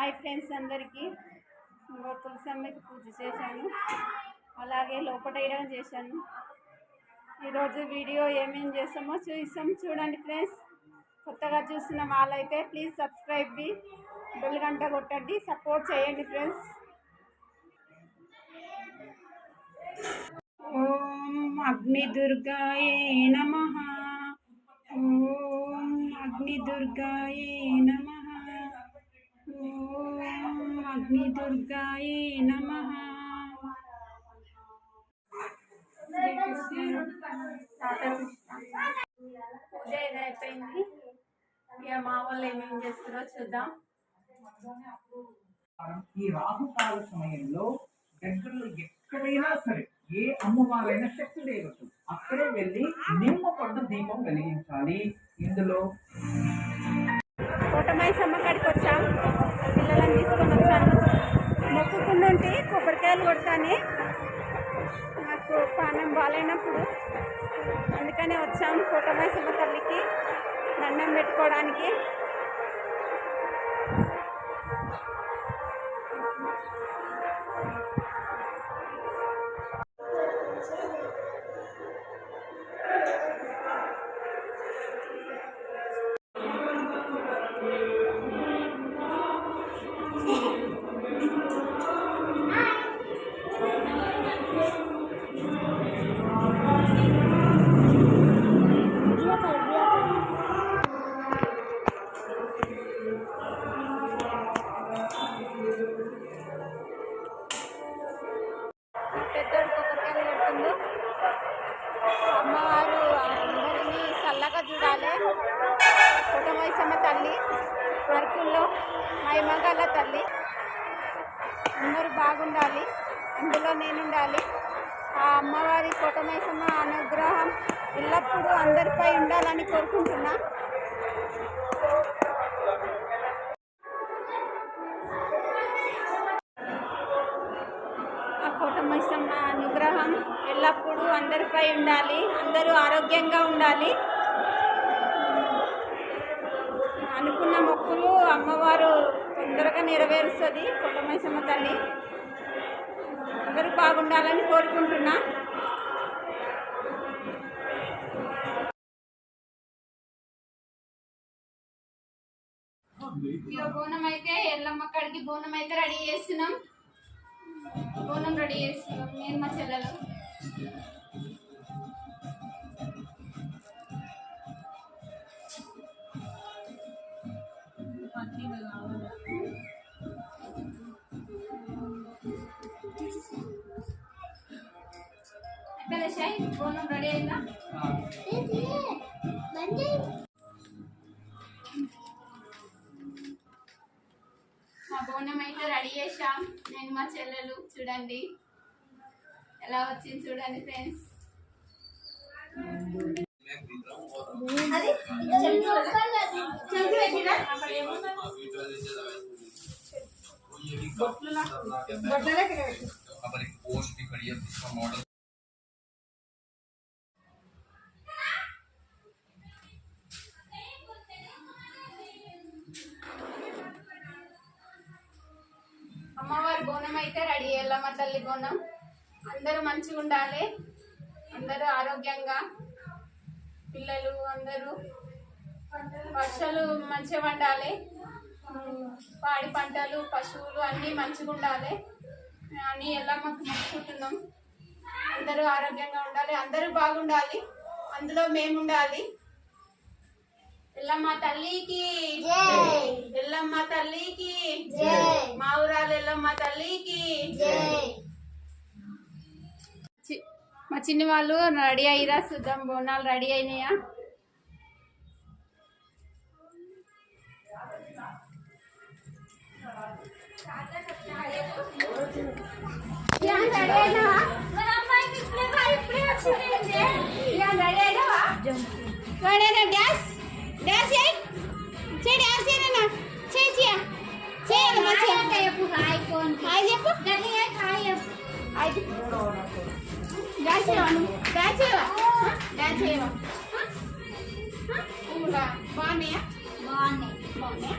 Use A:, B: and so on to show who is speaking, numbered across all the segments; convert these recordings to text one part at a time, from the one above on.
A: Hi friends అందరికీ. ఇంకో తులసమ్మకి పూజ చేశాను. అలాగే లోపటైనా చేశాను. ఈరోజు వీడియో ఏమేం చేస్తామో చూస్తాం చూడండి ఫ్రెండ్స్. కొత్తగా చూసిన వాళ్ళైతే ప్లీజ్ సబ్స్క్రైబ్ బి బెల్ గంట కొట్టండి సపోర్ట్ చేయండి ఫ్రెండ్స్. ఓం అగ్నిదుర్గాయే నమ. ఓం అగ్ని నమ. ఓం అగ్ని దుర్గాయే నమ. పూజ అయిపోయింది ఇక మా వాళ్ళు ఏమేం చేస్తారో చూద్దాం
B: ఈ రాహుకాల సమయంలో దగ్గరలో ఎక్కడైనా సరే ఏ అమ్మవారైనా శక్తి దేవత అక్కడే వెళ్ళి నిమ్మ పండు దీపం వెలిగించాలి. ఇందులో
A: కోటమైసమ్మ కాడికి వచ్చాం. పిల్లలను తీసుకొని వచ్చాను. మొక్కుకుంటుంటే కొబ్బరికాయలు కొడతానే. నాకు పానం బాగాలేనప్పుడు. అందుకనే వచ్చాము కోటమైసమ్మ తల్లికి దండం పెట్టుకోవడానికి. అందులో నేనుండాలి. ఆ అమ్మవారి కోటమేసమ్మ అనుగ్రహం ఎల్లప్పుడూ అందరిపై ఉండాలని కోరుకుంటున్నా. ఆ కోటమేసమ్మ అనుగ్రహం ఎల్లప్పుడూ అందరిపై ఉండాలి. అందరూ ఆరోగ్యంగా ఉండాలి. అనుకున్న మొక్కులు అమ్మవారు తొందరగా నెరవేరుస్తుంది కొట్టమైసమ్మ తల్లి. అందరూ బాగుండాలని కోరుకుంటున్నా. ఇక బోనం అయితే ఎల్లమ్మ కాడికి బోనం అయితే రెడీ చేస్తున్నాం. బోనం రెడీ చేస్తున్నాం నేను మా చెల్లెలు. మా బోనం అయితే రెడీ చేసాం నేను మా చెల్లెలు చూడండి. ఎలా వచ్చింది చూడండి ఫ్రెండ్స్. బొట్లకి బోనం అయితే రెడీ ఎల్లమ్మ తల్లి బోనం? అందరూ మంచిగా ఉండాలి. అందరూ ఆరోగ్యంగా. పిల్లలు అందరూ వర్షాలు మంచిగా పండాలి. పాడి పంటలు పశువులు అన్నీ మంచిగా ఉండాలి. అని ఎల్లమ్మకు మొక్కుకుంటున్నాం అందరూ ఆరోగ్యంగా ఉండాలి. అందరూ బాగుండాలి. అందులో మేము ఉండాలి. ఎల్లమ్మ తల్లికి. ఎల్లమ్మ తల్లికి. మా ఊరాలు ఎల్లమ్మ తల్లికి మా చిన్ని వాళ్ళు రెడీ అయ్యిరా చూద్దాం బోనాలు రెడీ అయినాయా? ఇయాన్ ఊరా. బాగున్నాయా బాగున్నాయా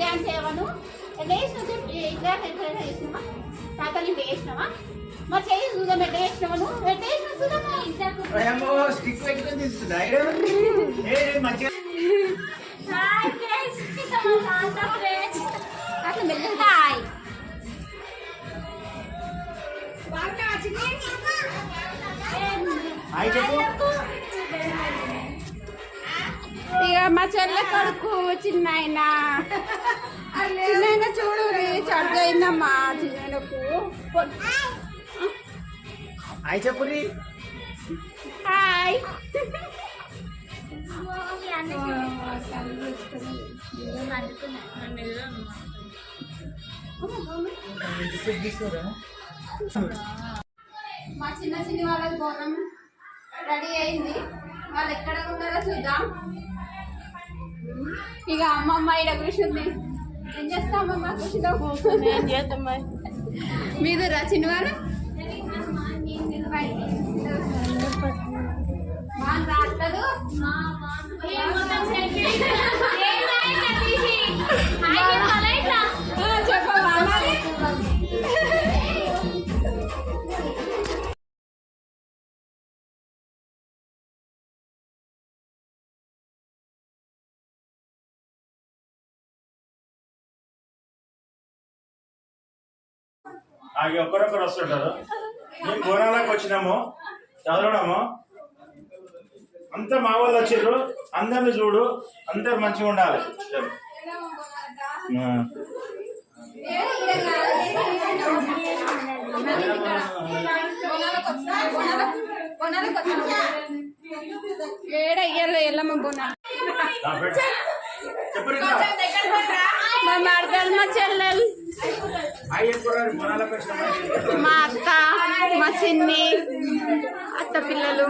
A: డాన్స్ చేయవా నువ్వు చెప్పు ఇట్లా ఎట్లా వేసినావా తాతలు ఇంత వేసినావా మరి చెయ్యి చూద్దాం ఎట్లా వేసినావా నువ్వు ఎట్లా వేసినావు చూద్దామా
B: ఏమో స్టిక్ పెట్టుకొని తీసుకుంటా ఏ మంచిగా
A: అట్లా మెల్లగా హాయ్
B: హాయ్ చెప్పు
A: ఇక మా చెల్లె కొడుకు చిన్న ఆయన చిన్న చూడు చర్చ అయిందమ్మా చిన్నకు
B: హాయ్ చెప్పు రీ
A: హాయ్ మా చిన్న చిన్న వాళ్ళకి బోనం రెడీ అయింది. వాళ్ళు ఎక్కడ ఉన్నారో చూద్దాం. ఇక అమ్మమ్మ ఇక్కడ కూర్చుంది. ఏం చేస్తా అమ్మమ్మ? కూర్చుందాం ఏం చేద్దాం మీది రా చిన్నవారు వాళ్ళు? రాస్తారు
C: ఆగి ఒక్కరొక్కరు వస్తుంటారు మేము బోనాలకు వచ్చినాము చదవడము అంతా మా వాళ్ళు వచ్చిర్రు అందరిని చూడు అందరు మంచిగా ఉండాలి.
A: ఏడ ఎల్లమ్మ.
C: చెప్పు.
A: మా మరదలు మా చెల్లెలు. మా అత్త మా చిన్ని అత్త పిల్లలు.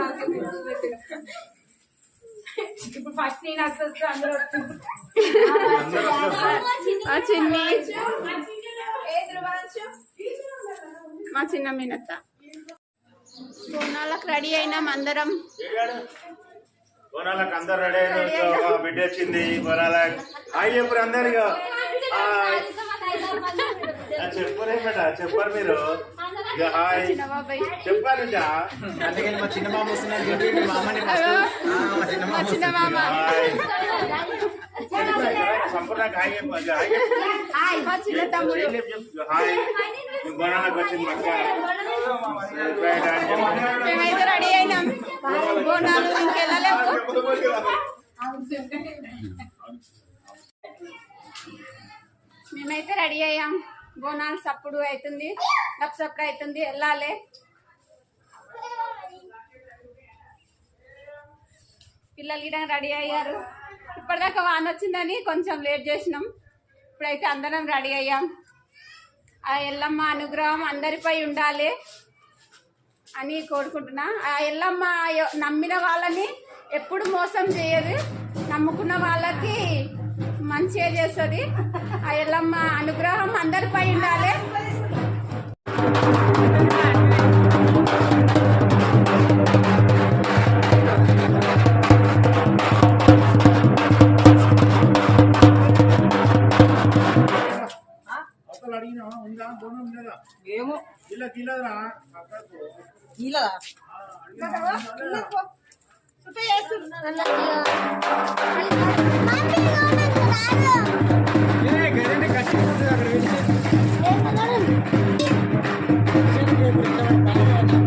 A: ఇప్పుడు ఫస్ట్ నేను అందరూ. మా చిన్ని. మా చిన్న మీనత్త. బోనాలకు రెడీ అయినాం అందరం?
C: బోనాలకు అందరు రెడీ అయిన. బిడ్డ వచ్చింది. బోనాలకు హాయ్ చెప్పురు అందరిగా చెప్పురే బేట చెప్పారు మీరు హాయ్ చెప్పారు.
B: అందుకని మా చిన్న మామ మీ మా చిన్న మామ
C: హాయ్ హాయ్
A: మా చిన్న తమ్ముడు.
C: హాయ్ వచ్చింది మక్క.
A: మేమైతే రెడీ అయినాం బోనాలు ఇంకెళ్ళలేము మేమైతే రెడీ అయ్యాం. బోనాలు సప్పుడు అవుతుంది డప్ సప్పుడు అవుతుంది వెళ్ళాలి. పిల్లలు గిడ రెడీ అయ్యారు. ఇప్పటిదాకా వాన వచ్చిందని కొంచెం లేట్ చేసినాం. ఇప్పుడైతే అందరం రెడీ అయ్యాం. ఆ ఎల్లమ్మ అనుగ్రహం అందరిపై ఉండాలి అని కోరుకుంటున్నా. ఆ ఎల్లమ్మ నమ్మిన వాళ్ళని ఎప్పుడు మోసం చేయదు. నమ్ముకున్న వాళ్ళకి మంచిగా చేస్తుంది. ఎల్లమ్మ అనుగ్రహం అందరిపై ఉండాలి.
C: అడిగినావా? ఉందా బోనం లేదా
B: ఏమో
C: ఇలా తీలరా
B: ఇలా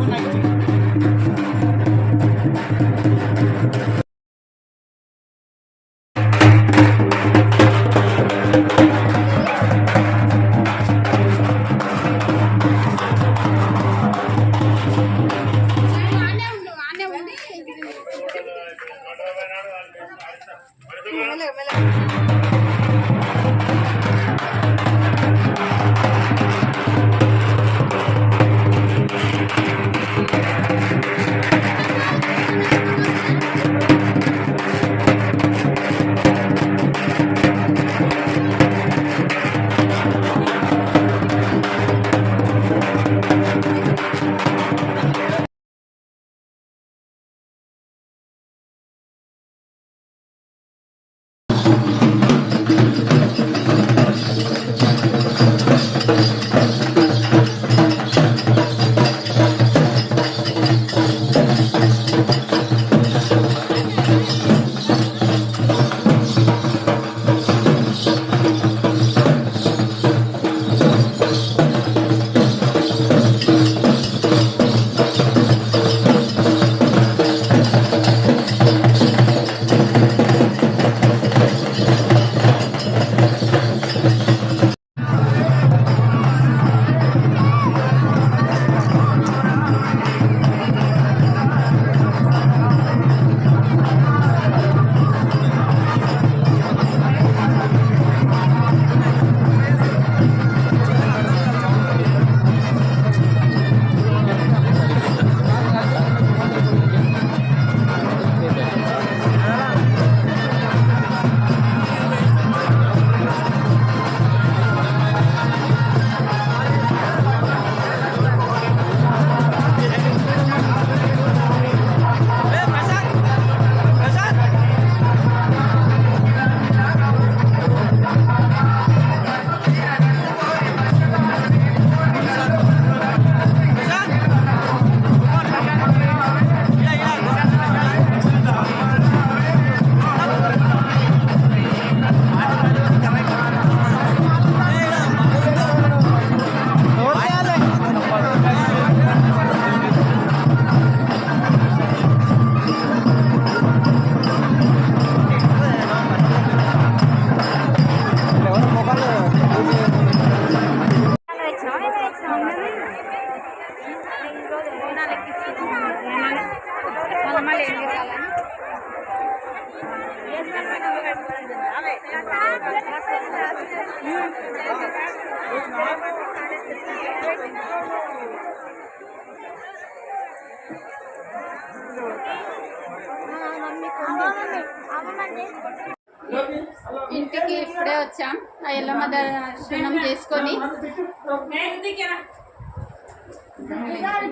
A: ఇంటికి ఇప్పుడే వచ్చాం. ఆ ఎల్లమ్మ దర్శనం చేసుకొని.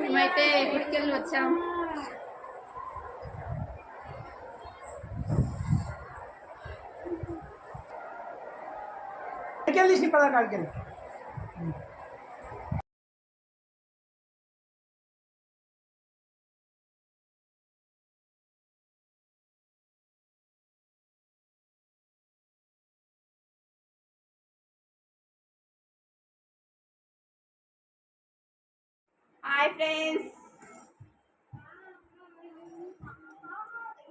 A: మేమైతే వెళ్ళి వచ్చాం.
B: అడికెళ్ళి తీసి పదా కాడికెళ్ళి
A: హాయ్ ఫ్రెండ్స్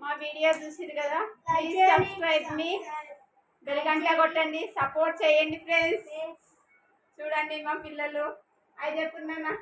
A: మా వీడియో చూసిరు కదా. ప్లీజ్ సబ్స్క్రైబ్ మీ బెల్ కొట్టండి సపోర్ట్ చేయండి ఫ్రెండ్స్ చూడండి మా పిల్లలు. అవి చెప్తున్నానా